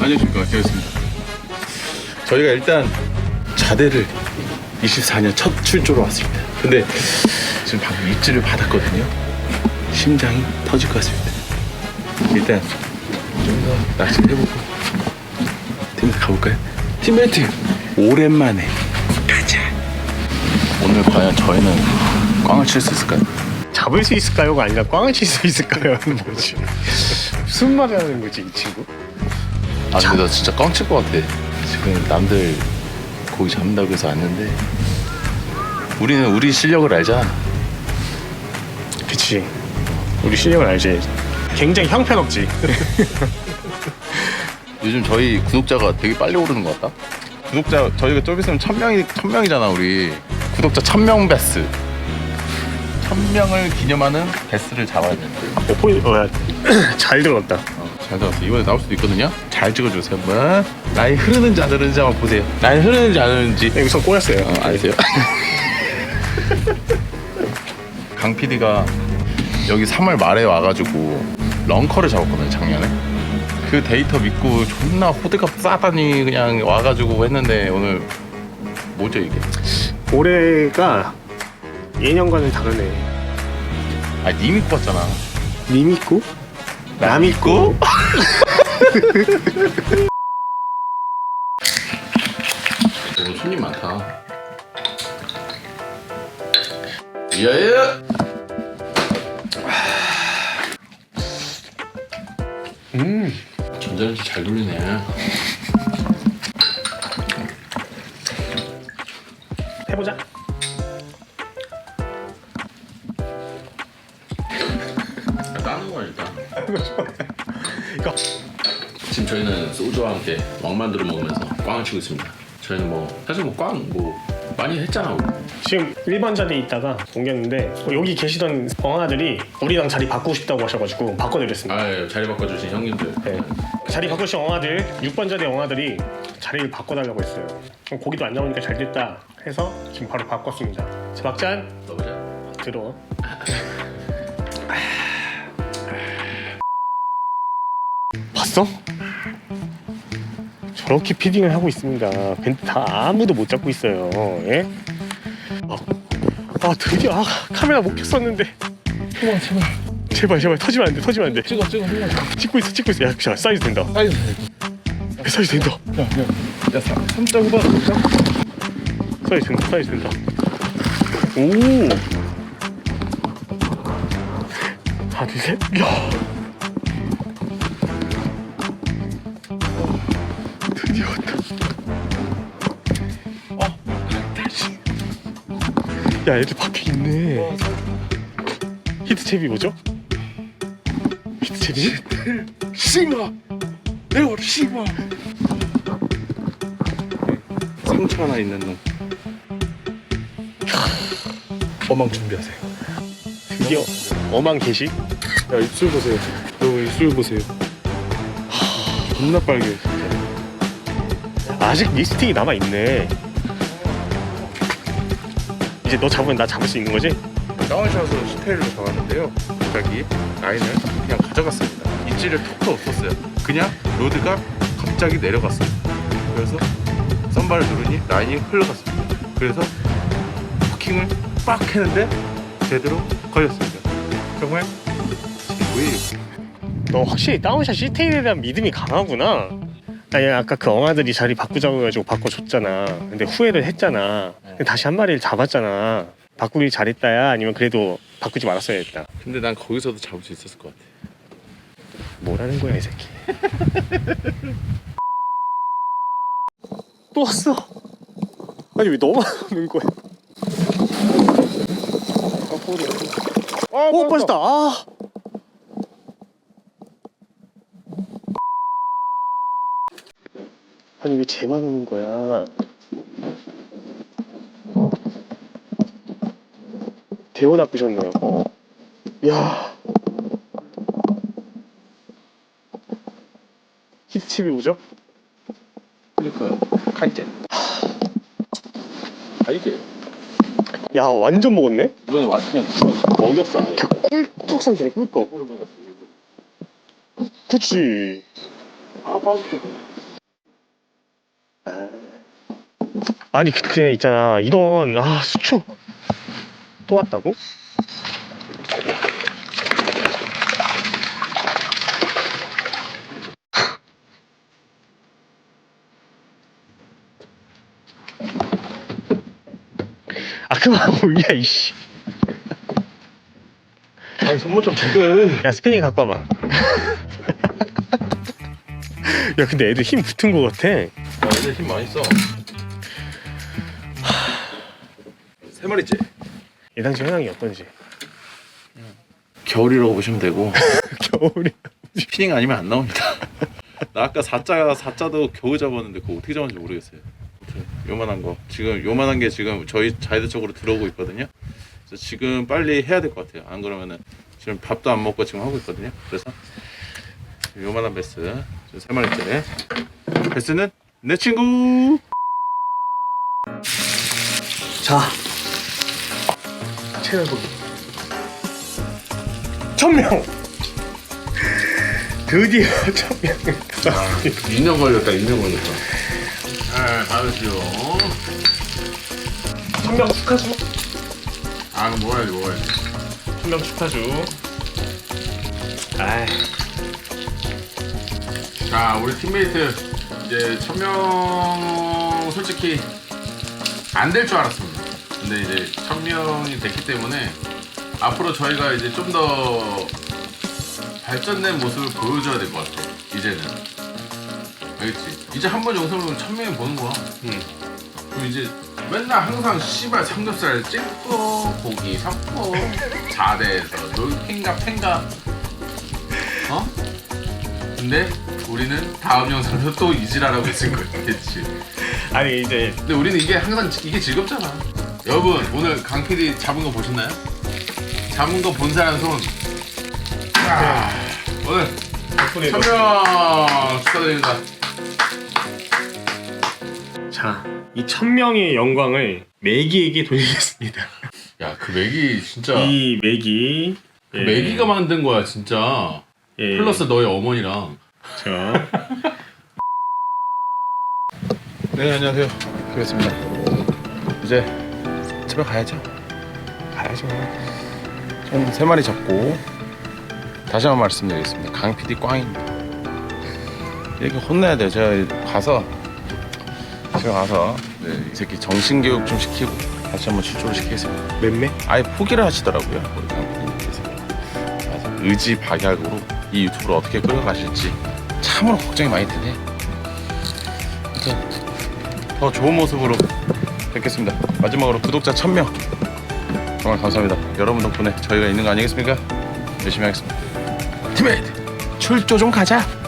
안녕하십니까 되었습니다 저희가 일단 자대를 24년 첫 출조로 왔습니다 근데 지금 방금 입질을 받았거든요 심장이 터질 것 같습니다 일단 좀 더 낚시를 해보고 팀 가볼까요? 팀메이트 오랜만에 가자 오늘 과연 저희는 꽝을 칠 수 있을까요? 잡을 수 있을까요가 아니라 꽝을 칠 수 있을까요? 는 뭐지? 무슨 말을 하는 거지 이 친구? 아 근데 나 진짜 꽝칠 것 같아. 지금 남들 고기 잡는다고 해서 왔는데. 우리는 우리 실력을 알잖아. 그치. 우리 실력을 알지. 굉장히 형편없지. 요즘 저희 구독자가 되게 빨리 오르는 것 같다. 구독자 저희가 좀 있으면 천 명이 천 명이잖아 우리. 구독자 천명 베스. 천 명을 기념하는 베스를 잡아야 돼 어, 포인, 어, 야, 잘 들었다. 어, 잘 들었어 이번에 나올 수도 있거든요. 잘 찍어주세요 한번. 라인 흐르는지 안 흐르는지 한번 보세요. 라인 흐르는지 안 흐르는지. 네, 우선 꼬였어요. 어, 아세요? 강 PD가 여기 3월 말에 와가지고 런커를 잡았거든요 작년에. 그 데이터 믿고 존나 호들갑 싸다니 그냥 와가지고 했는데 오늘 뭐죠 이게? 올해가 예년과는 다르네. 아니 믿고 왔잖아. 니 믿고 나 믿고? 오늘 손님 많다. 위하여 음. 전자레인지 잘 돌리네. 해보자 거야 일단 이거 지금 저희는 소주와 함께 왕만두를 먹으면서 꽝을 치고 있습니다. 저희는 뭐 사실 뭐 꽝 뭐 많이 했잖아. 우리. 지금 1번 자리에 있다가 옮겼는데 어, 여기 계시던 엉아들이 우리랑 자리 바꾸고 싶다고 하셔가지고 바꿔드렸습니다 아 예, 자리 바꿔주신 형님들. 네. 자리 바꾸신 엉아들 6번 자리 엉아들이 자리를 바꿔달라고 했어요 그럼 고기도 안 나오니까 잘 됐다 해서 지금 바로 바꿨습니다 자 넣어보자. 들어 봤어? 저렇게 피딩을 하고 있습니다 근데 다 아무도 못 잡고 있어요 예? 아, 아 드디어 아, 카메라 못 켰었는데 제발 제발. 제발 제발 터지면 안 돼 터지면 안 돼 찍어 찍어 찍어. 찍고 있어 찍고 있어 야 자, 사이즈 된다 사이즈. 야, 사이즈 된다 야야 3점 후반. 사이즈 된다 사이즈 된다 오 하나 둘 셋 야 야 애들 밖에 있네 히트채비 뭐죠? 히트채비? 심어. 내가 심어. 상처 하나 있는 놈. 어망 준비하세요. 드디어 어망 개시? 야 입술 보세요. 여러분 입술 보세요. 하, 존나 빨개. 아직 리스팅이 남아 있네. 이제 너 잡으면 나 잡을 수 있는 거지? 다운샷으로 스테일로 잡았는데요. 갑자기 라인을 그냥 가져갔습니다. 입질을 톡도 없었어요. 그냥 로드가 갑자기 내려갔어요. 그래서 선발을 누르니 라인이 흘러갔습니다. 그래서 포킹을 빡 했는데 제대로 걸렸습니다. 정말 왜너 확실히 다운샷 시테일에 대한 믿음이 강하구나. 아니 아까 그 엉아들이 자리 바꾸자고 해가지고 바꿔줬잖아. 근데 후회를 했잖아. 근데 다시 한 마리를 잡았잖아. 바꾸길 잘했다야 아니면 그래도 바꾸지 말았어야 했다. 근데 난 거기서도 잡을 수 있었을 것 같아. 뭐라는 거야 이 새끼. 또 왔어. 아니 왜 너만 오는 거야? 오 빠졌다. 아. 아니 왜 쟤만 오는 거야? 대호 나쁘셨네요. 야. 히트칩이 뭐죠? 그러니까 카이텐. 아 이게 야 완전 먹었네? 이번에 왔으면 먹였어. 아예. 꿀떡 상태네 꿀떡 그치 아 니 근데 있잖아. 이런 아 수초 또 왔다고? 아 그만 올려 이씨. 아니 손목 좀 지금. 야 스피닝 갖고 와봐. 야 근데 애들 힘 붙은 거 같아 어, 애들 힘 많이 써. 세 마리째. 예상치 현황이 어떤지 겨울이라고 보시면 되고 겨울이 피닝 아니면 안 나옵니다. 나 아까 사자 사자도 겨우 잡았는데 그거 어떻게 잡았는지 모르겠어요. 아무튼 요만한 거 지금 요만한 게 지금 저희 자이드 쪽으로 들어오고 있거든요. 그래서 지금 빨리 해야 될 것 같아요. 안 그러면은 지금 밥도 안 먹고 지금 하고 있거든요. 그래서 요만한 베스 지금 세 마리째 베스는 내 친구. 자 채널 보기. 천명. 드디어 천명 2년 걸렸다 2년 걸렸다. 아 받으시오. 천명 축하주. 아 그럼 먹어야지 먹어야지. 천명 축하주. 아이. 자 우리 팀메이트 이제 천명 솔직히 안 될 줄 알았습니다 근데 이제 천명이 됐기 때문에 앞으로 저희가 이제 좀 더 발전된 모습을 보여줘야 될 것 같아 이제는 알겠지? 이제 한 번 영상을 보면 천명이 보는 거야 응. 그럼 이제 맨날 항상 씨발 삼겹살 찍고 고기 섞고 자대에서 놀핑가 팽가 어? 근데 우리는 다음 영상에서 또 이지랄하고 있을 거겠지 아니 이제 근데 우리는 이게 항상 지- 이게 즐겁잖아. 여러분 오늘 강 PD 잡은 거 보셨나요? 잡은 거 본 사람 손. 아, 오늘 덕분에 천명 축하드립니다. 자 이 천명의 영광을 매기에게 돌리겠습니다. 야 그 맥이 진짜 이 매기. 그 맥이가 만든 거야 진짜. 예, 플러스 너의 어머니랑 저 네 안녕하세요. 기겠습니다 이제 집에 가야죠. 가야죠 총 세 마리 잡고 다시 한 번 말씀드리겠습니다. 강 PD 꽝입니다. 이렇게 혼내야 돼요. 제가 가서 제가 가서 네, 이 새끼 정신 교육 좀 시키고 다시 한번 출조를 시키겠습니다. 맴매? 아예 포기를 하시더라고요. 우리 강 PD님께서. 그래서 의지 박약으로 이 유튜브를 어떻게 끌어가실지 참으로 걱정이 많이 되네. 아무튼 더 좋은 모습으로 뵙겠습니다. 마지막으로 구독자 1000명 정말 감사합니다. 여러분 덕분에 저희가 있는 거 아니겠습니까? 열심히 하겠습니다. 팀메이트 출조 좀 가자.